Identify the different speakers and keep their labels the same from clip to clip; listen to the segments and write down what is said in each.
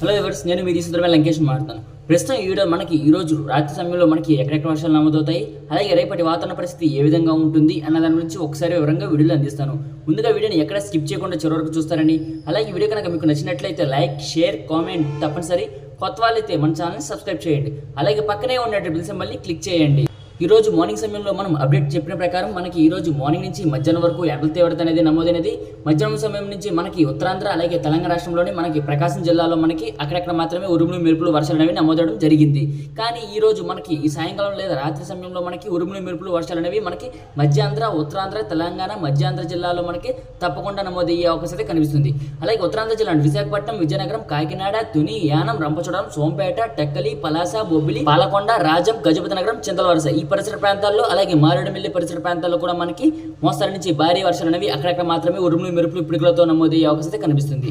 Speaker 1: Hello ఎవర్స్ నేను మీ తీసుకున్న లంకేష్ మాట్లాడతాను. ప్రస్తుతం ఈ వీడియో మనకి ఈ రోజు రాత్రి సమయంలో మనకి ఎక్కడెక్కడ వర్షాలు నమోదవుతాయి అలాగే రేపటి వాతావరణ పరిస్థితి ఏ విధంగా ఉంటుంది అన్న దాని గురించి ఒకసారి వివరంగా వీడియోలు అందిస్తాను. ముందుగా వీడియోని ఎక్కడ స్కిప్ చేయకుండా చివరకు చూస్తారని అలాగే ఈ వీడియో కనుక మీకు నచ్చినట్లయితే లైక్ షేర్ కామెంట్ తప్పనిసరి. కొత్త వాళ్ళైతే మన ఛానల్ని సబ్స్క్రైబ్ చేయండి. అలాగే పక్కనే ఉన్న బిల్ సింబల్ని క్లిక్ చేయండి. ఈరోజు మార్నింగ్ సమయంలో మనం అప్డేట్ చెప్పిన ప్రకారం మనకి ఈరోజు మార్నింగ్ నుంచి మధ్యాహ్నం వరకు ఎండల తీవ్రత అనేది నమోదైనది. మధ్యాహ్నం సమయం నుంచి మనకి ఉత్తరాంధ్ర అలాగే తెలంగాణ రాష్ట్రంలోని మనకి ప్రకాశం జిల్లాలో మనకి అక్కడక్కడ మాత్రమే ఉరుములు మెరుపులు వర్షాలు అనేవి నమోదవడం జరిగింది. కానీ ఈ రోజు మనకి ఈ సాయంకాలం లేదా రాత్రి సమయంలో మనకి ఉరుములు మెరుపులు వర్షాలు అనేవి మనకి మధ్యాంధ్ర ఉత్తరాంధ్ర తెలంగాణ మధ్యాంధ్ర జిల్లాలో మనకి తప్పకుండా నమోదయ్యే అవకాశం అయితే కనిపిస్తుంది. అలాగే ఉత్తరాంధ్ర జిల్లా విశాఖపట్నం విజయనగరం కాకినాడ తుని యానం రంపచోడవరం సోంపేట టెక్కలి పలాస బొబ్బిలి పాలకొండ రాజం గజపతి నగరం చింతలవరస ఈ పరిసర ప్రాంతాల్లో అలాగే మారేడుమిల్లి పరిసర ప్రాంతాల్లో కూడా మనకి మోస్తరు నుంచి భారీ వర్షాలు అనేవి అక్కడక్కడ మాత్రమే ఉరుములు మెరుపులు పిడుగులతో నమోదయ్యే అవకాశం కనిపిస్తుంది.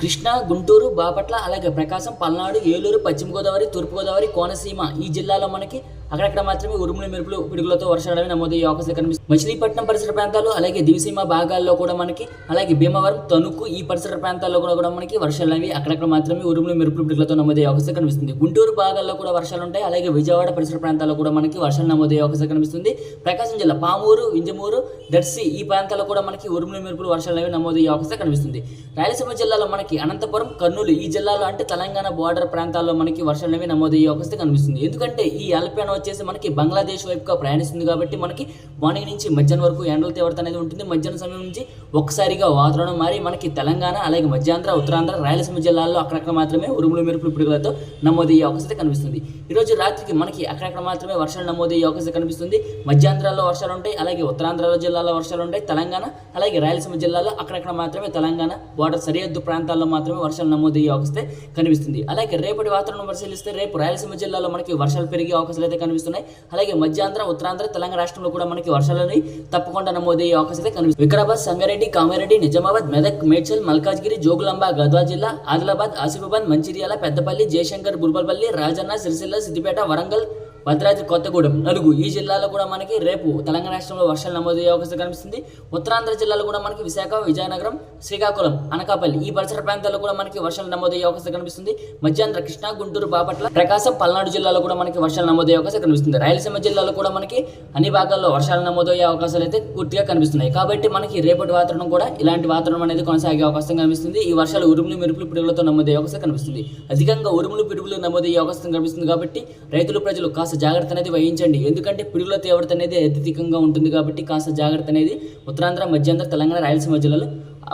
Speaker 1: కృష్ణా గుంటూరు బాపట్ల అలాగే ప్రకాశం పల్నాడు ఏలూరు పశ్చిమ గోదావరి తూర్పు గోదావరి కోనసీమ ఈ జిల్లాలో మనకి అక్కడక్కడ మాత్రమే ఉరుములు మెరుపులు పిడుగులతో వర్షాలు నమోదయ్యే అవకాశం కనిపిస్తుంది మచిలీపట్నం పరిసర ప్రాంతాలు అలాగే దివిసీమ భాగాల్లో కూడా మనకి అలాగే భీమవరం తణుకు ఈ పరిసర ప్రాంతాల్లో కూడా కూడా మనకి వర్షాలు అనేవి అక్కడక్కడ మాత్రమే ఉరుములు మెరుపులు పిడుగులతో నమోదయ్యే అవకాశం కనిపిస్తుంది గుంటూరు భాగాల్లో కూడా వర్షాలు ఉంటాయి. అలాగే విజయవాడ పరిసర ప్రాంతాల్లో కూడా మనకి వర్షాలు నమోదయ్యే అవకాశం కనిపిస్తుంది. ప్రకాశం జిల్లా పామూరు వింజమూరు దర్శి ఈ ప్రాంతాల్లో కూడా మనకి ఉరుములు మెరుపులు వర్షాలు అనేవి నమోదయ్యే అవకాశం కనిపిస్తుంది. రాయలసీమ జిల్లాలో మనకి అనంతపురం కర్నూలు ఈ జిల్లాలో అంటే తెలంగాణ బార్డర్ ప్రాంతాల్లో మనకి వర్షాలు అనేవి నమోదయ్యే అవకాశం కనిపిస్తుంది. ఎందుకంటే ఈ అల్పీన వచ్చేసి మనకి బంగ్లాదేశ్ వైపుగా ప్రయాణిస్తుంది కాబట్టి మనకి మార్నింగ్ నుంచి మధ్యాహ్నం వరకు ఎండల తీవ్రత అనేది ఉంటుంది. మధ్యాహ్నం సమయం నుంచి ఒక్కసారిగా వాతావరణం మారి మనకి తెలంగాణ అలాగే మధ్యాంధ్ర ఉత్తరాంధ్ర రాయలసీమ జిల్లాల్లో అక్కడక్కడ మాత్రమే ఉరుములు మెరుపులు పిడుగులతో నమోదయ్యే అవకాశం కనిపిస్తుంది. ఈరోజు రాత్రికి మనకి అక్కడక్కడ మాత్రమే వర్షాలు నమోదయ్యే అవకాశం కనిపిస్తుంది. మధ్యాంధ్రాల్లో వర్షాలు ఉంటాయి అలాగే ఉత్తరాంధ్రాల జిల్లాలో వర్షాలు ఉంటాయి. తెలంగాణ అలాగే రాయలసీమ జిల్లాలో అక్కడక్కడ మాత్రమే తెలంగాణ వాటర్ సరిహద్దు ప్రాంతాల్లో మాత్రమే వర్షాలు నమోదయ్యే అవకాశం కనిపిస్తుంది. అలాగే రేపటి వాతావరణం పరిశీలిస్తే రేపు రాయలసీమ జిల్లాలో మనకి వర్షాలు పెరిగే అవకాశాలు అయితే కనిపిస్తున్నాయి. అలాగే మధ్యాంధ్ర ఉత్తరాంధ్ర తెలంగాణ రాష్ట్రంలో కూడా మనకి వర్షాలని తప్పకుండా నమోదయ్యే అవకాశం అయితే కనిపిస్తుంది. వికారాబాద్ సంగారెడ్డి కామారెడ్డి నిజామాబాద్ మెదక్ మేడ్చల్ మల్కాజ్గిరి జోగులాంబ గద్వాల జిల్లా ఆదిలాబాద్ ఆసిఫాబాద్ మంచిర్యాల పెద్దపల్లి జయశంకర్ బుర్బల్పల్లి రాజన్న సిరిసిల్ల సిద్దిపేట వరంగల్ భద్రాద్రి కొత్తగూడెం. నలుగు. ఈ జిల్లాలో కూడా మనకి రేపు తెలంగాణ రాష్ట్రంలో వర్షాలు నమోదయ్యే అవకాశం కనిపిస్తుంది. ఉత్తరాంధ్ర జిల్లాలో కూడా మనకి విశాఖ విజయనగరం శ్రీకాకుళం అనకాపల్లి ఈ పరిసర ప్రాంతాల్లో కూడా మనకి వర్షాలు నమోదయ్యే అవకాశం కనిపిస్తుంది. మధ్యాంధ్ర కృష్ణా గుంటూరు బాపట్ల ప్రకాశం పల్నాడు జిల్లాలో కూడా మనకి వర్షాలు నమోదయ్యే అవకాశం కనిపిస్తుంది. రాయలసీమ జిల్లాలో కూడా మనకి అన్ని భాగాల్లో వర్షాలు నమోదయ్యే అవకాశాలు అయితే పూర్తిగా కనిపిస్తున్నాయి. కాబట్టి మనకి రేపటి వాతావరణం కూడా ఇలాంటి వాతావరణం అనేది కొనసాగే అవకాశం కనిపిస్తుంది. ఈ వర్షాలు ఉరుములు మెరుపులు పిడుగులతో నమోదయ్యే అవకాశం కనిపిస్తుంది. అధికంగా ఉరుములు పిడుగులు నమోదయ్యే అవకాశం కనిపిస్తుంది కాబట్టి రైతులు ప్రజలు కాస్త జాగ్రత్త అనేది వహించండి. ఎందుకంటే పిడుగుల తీవ్రత అనేది అత్యధికంగా ఉంటుంది కాబట్టి కాస్త జాగ్రత్త అనేది ఉత్తరాంధ్ర మధ్యాంధ్ర తెలంగాణ రాయలసీమ జిల్లాలో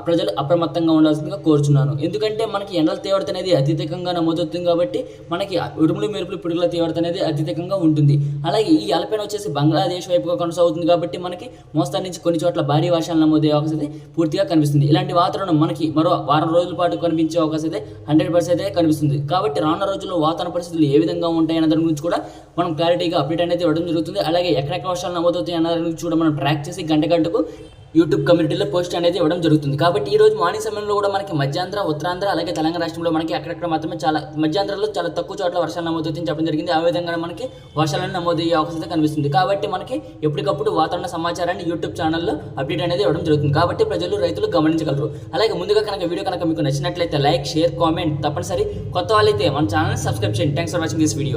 Speaker 1: ప్రజలు అప్రమత్తంగా ఉండాల్సిందిగా కోరుచున్నాను. ఎందుకంటే మనకి ఎండల తీవ్రత అనేది అత్యధికంగా నమోదవుతుంది కాబట్టి మనకి ఉడుములు మెరుపులు పిడుగుల తీవ్రత అనేది అత్యధికంగా ఉంటుంది. అలాగే ఈ అలపైన వచ్చేసి బంగ్లాదేశ్ వైపుగా కొనసాగుతుంది కాబట్టి మనకి మోస్తా నుంచి కొన్ని చోట్ల భారీ వర్షాలు నమోదయ్యే అవకాశం అయితే పూర్తిగా కనిపిస్తుంది. ఇలాంటి వాతావరణం మనకి మరో వారం రోజుల పాటు కనిపించే అవకాశం అయితే హండ్రెడ్ పర్సెంట్ అయితే కనిపిస్తుంది. కాబట్టి రానున్న రోజుల్లో వాతావరణ పరిస్థితులు ఏ విధంగా ఉంటాయన్న దాని గురించి కూడా మనం క్లారిటీగా అప్డేట్ అనేది ఇవ్వడం జరుగుతుంది. అలాగే ఎక్కడెక్కడ వర్షాలు నమోదవుతాయి అన్న దాని గురించి కూడా మనం ట్రాక్ చేసి గంట గంటకు యూట్యూబ్ కమ్యూనిటీలో పోస్ట్ అనేది ఇవ్వడం జరుగుతుంది. కాబట్టి ఈ రోజు మార్నింగ్ సమయంలో కూడా మనకి మధ్యాంధ్ర ఉత్తరాంధ్ర అలాగే తెలంగాణ రాష్ట్రంలో మనకి అక్కడక్కడ మాత్రమే చాలా మధ్యాంధ్రలో చాలా తక్కువ చోట్ల వర్షాలు నమోదవుతాయని చెప్పడం జరిగింది. ఆ విధంగా మనకి వర్షాలను నమోదయ్యే అవకాశం కనిపిస్తుంది. కాబట్టి మనకి ఎప్పటికప్పుడు వాతావరణ సమాచారాన్ని యూట్యూబ్ ఛానల్లో అప్డేట్ అనేది ఇవ్వడం జరుగుతుంది. కాబట్టి ప్రజలు రైతులు గమనించగలరు. అలాగే ముందుగా కనుక వీడియో కనుక మీకు నచ్చినట్లయితే లైక్ షేర్ కామెంట్ తప్పనిసరి. కొత్త వాళ్ళైతే మన ఛానల్ని సబ్స్క్రైబ్ చేయండి. Thanks for watching this video